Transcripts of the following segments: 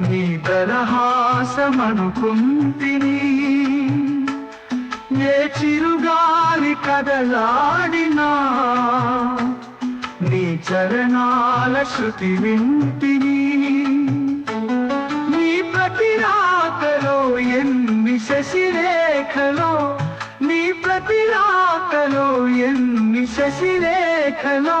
నీ దరహాసమనుకుంటిని ఏ చిరుగాలి కదలాడినా నీ చరణాల శృతి వింటిని. నీ ప్రతి రాకలో ఎన్ని శశిరేఖలో నీ ప్రతి రాకలో ఎన్ని శశిరేఖలో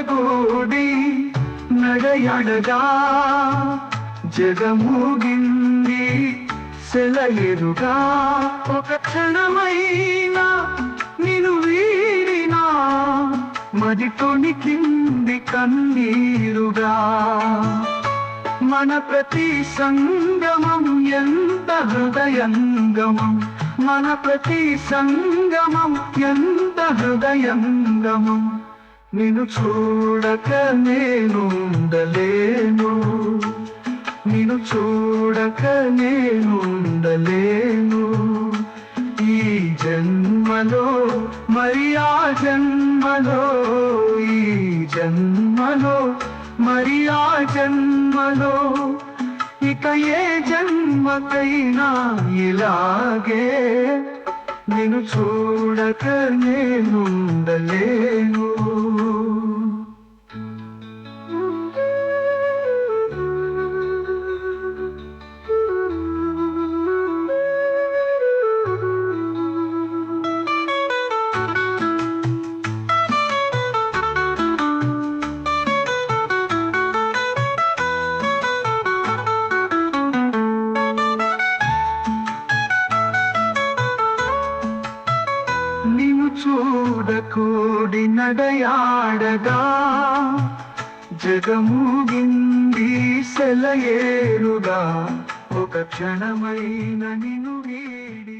జతగూడి నడయడగా జగముగింది సెలయరుగా. ఒక క్షణమైనా నిను వీడినా మదితోని కింది కన్నీరుగా. మన ప్రతి సంగమం ఎంత హృదయంగమం? మన ప్రతి సంగమం ఎంత హృదయంగమం? నిన్ను చూడక నేనుండలేను. నిన్ను చూడక నేనుండలేను. ఈ జన్మలో మరి ఆ జన్మలో ఈ జన్మలో మరి ఆ జన్మలో ఇక ఏ జన్మకైనా ఇలాగే నిన్ను చూడక నేనుండలేను. చూడకూడి నడయాడగా జగముగింది సెలయేరుగా ఒక క్షణమైన నిను వీడి